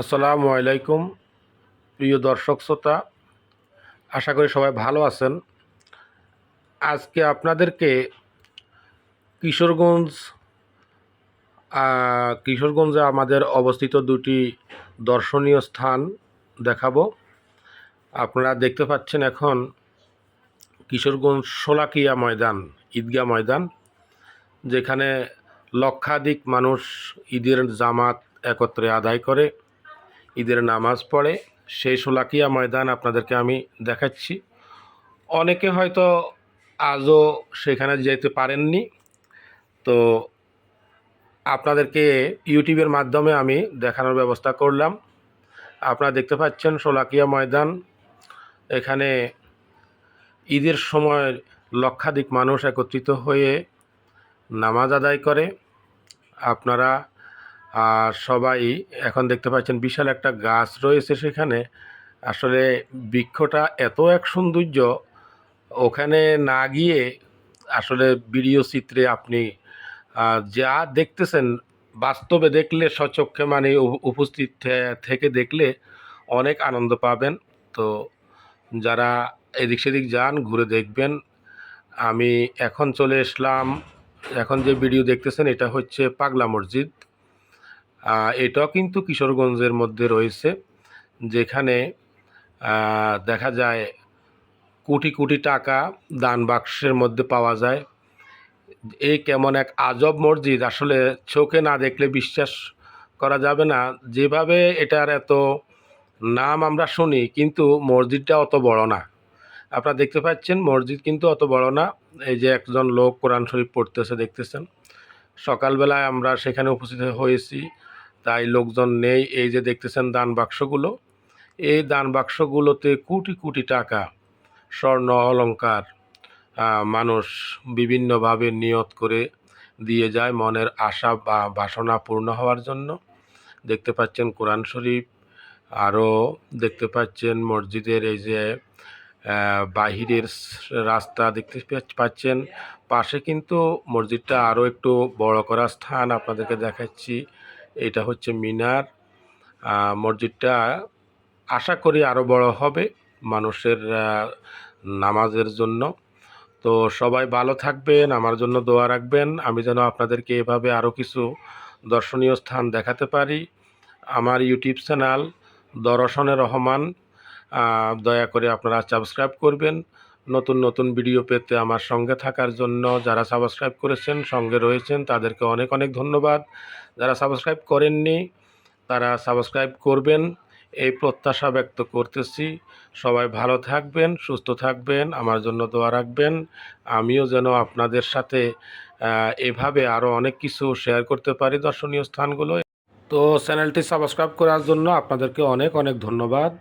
আসসালামু আলাইকুম, প্রিয় দর্শক শ্রোতা। আশা করি সবাই ভালো আছেন। আজকে আপনাদেরকে কিশোরগঞ্জ কিশোরগঞ্জে আমাদের অবস্থিত দুটি দর্শনীয় স্থান দেখাবো। আপনারা দেখতে পাচ্ছেন এখন কিশোরগঞ্জ শোলাকিয়া ময়দান ঈদগাহ ময়দান, যেখানে লক্ষাধিক মানুষ ঈদের জামাত একত্রে আদায় করে। ঈদের নামাজ পড়ে, সেই সোলাকিয়া ময়দান আপনাদেরকে আমি দেখাচ্ছি। অনেকে হয়তো আজও সেখানে যেতে পারেননি। তো আপনাদেরকে ইউটিউবের মাধ্যমে আমি দেখানোর ব্যবস্থা করলাম। আপনারা দেখতে পাচ্ছেন সোলাকিয়া ময়দান। এখানে ঈদের সময় লক্ষাধিক মানুষ একত্রিত হয়ে নামাজ আদায় করে। আপনারা আর সবাই এখন দেখতে পাচ্ছেন বিশাল একটা গাছ রয়েছে সেখানে। আসলে বৃক্ষটা এত এক সৌন্দর্য, ওখানে না গিয়ে আসলে ভিডিও চিত্রে আপনি যা দেখতেছেন বাস্তবে দেখলে, সচক্ষে মানে উপস্থিত থেকে দেখলে অনেক আনন্দ পাবেন। তো যারা এদিক সেদিক যান, ঘুরে দেখবেন। আমি এখন চলে আসলাম এখন যে ভিডিও দেখতেছেন, এটা হচ্ছে পাগলা মসজিদ। এটাও কিন্তু কিশোরগঞ্জের মধ্যে রয়েছে, যেখানে দেখা যায় কোটি কোটি টাকা দান বাক্সের মধ্যে পাওয়া যায়। এই কেমন এক আজব মসজিদ, আসলে চোখে না দেখলে বিশ্বাস করা যাবে না। যেভাবে এটার এত নাম আমরা শুনি, কিন্তু মসজিদটা অত বড় না। আপনারা দেখতে পাচ্ছেন, মসজিদ কিন্তু অত বড় না। এই যে একজন লোক কোরআন শরীফ পড়তেছে, দেখতেছেন। সকালবেলায় আমরা সেখানে উপস্থিত হয়েছি। তাই লোকজন নেই। এই যে দেখতেছেন দান বাক্সগুলো। এই দান বাক্সগুলোতে কোটি কোটি টাকা, স্বর্ণ, অলঙ্কার মানুষ বিভিন্নভাবে নিয়ত করে দিয়ে যায় মনের আশা বা বাসনা পূর্ণ হওয়ার জন্য। দেখতে পাচ্ছেন কোরআন শরীফ। আরও দেখতে পাচ্ছেন মসজিদের এই যে বাহিরের রাস্তা দেখতে পাচ- পাচ্ছেন। পাশে কিন্তু মসজিদটা আরও একটু বড় করা স্থান আপনাদেরকে দেখাচ্ছি। এটা হচ্ছে মিনার। মসজিদটা আশা করি আরও বড় হবে মানুষের নামাজের জন্য। তো সবাই ভালো থাকবেন, আমার জন্য দোয়া রাখবেন। আমি যেন আপনাদেরকে এভাবে আরও কিছু দর্শনীয় স্থান দেখাতে পারি। আমার ইউটিউব চ্যানেল দর্শনের রহমান দয়া করে আপনারা সাবস্ক্রাইব করবেন। নতুন নতুন ভিডিও পেতে আমার সঙ্গে থাকার জন্য যারা সাবস্ক্রাইব করেছেন, সঙ্গে রয়েছেন, তাদেরকে অনেক অনেক ধন্যবাদ। যারা সাবস্ক্রাইব করেননি, তারা সাবস্ক্রাইব করবেন। এই প্রত্যাশা ব্যক্ত করতেছি। সবাই ভালো থাকবেন, সুস্থ থাকবেন, আমার জন্য দোয়া রাখবেন। আমিও যেন আপনাদের সাথে এভাবে আরও অনেক কিছু শেয়ার করতে পারি দর্শনীয় স্থানগুলো তো চ্যানেলটি সাবস্ক্রাইব করার জন্য আপনাদেরকে অনেক অনেক ধন্যবাদ।